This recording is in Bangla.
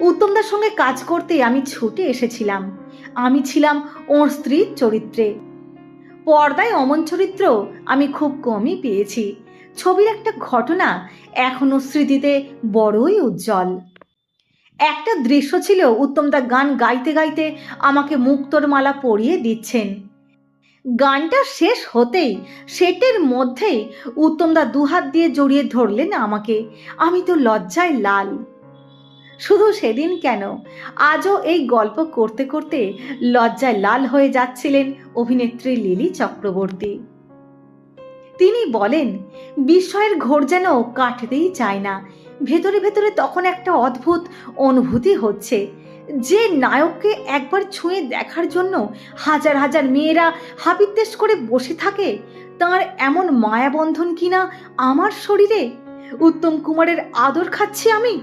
উত্তমদার সঙ্গে কাজ করতে আমি ছুটে এসেছিলাম। আমি ছিলাম ওর স্ত্রীর চরিত্রে। পর্দায় অমন চরিত্র আমি খুব কমই পেয়েছি। ছবির একটা ঘটনা এখনও স্মৃতিতে বড়ই উজ্জ্বল। একটা দৃশ্য ছিল উত্তমদা গান গাইতে গাইতে আমাকে মুক্তোর মালা পরিয়ে দিচ্ছেন। গানটা শেষ হতেই সেটের মধ্যেই উত্তমদা দুহাত দিয়ে জড়িয়ে ধরলেন আমাকে। আমি তো লজ্জায় লাল। শুধু সেদিন কেন? আজও এই গল্প করতে করতে লজ্জায় লাল হয়ে যাচ্ছিলেন অভিনেত্রী লিলি চক্রবর্তী। তিনি বলেন, বিস্ময়ের ঘোর যেন কাটতেই চায় না। ভেতরে ভেতরে তখন একটা অদ্ভুত অনুভূতি হচ্ছে। যে নায়ককে একবার ছুঁয়ে দেখার জন্য হাজার হাজার মেয়েরা হাবিত্তেশ করে বসে থাকে, তার এমন মায়াবন্ধন কিনা আমার শরীরে? উত্তম কুমারের আদর খাচ্ছি আমি।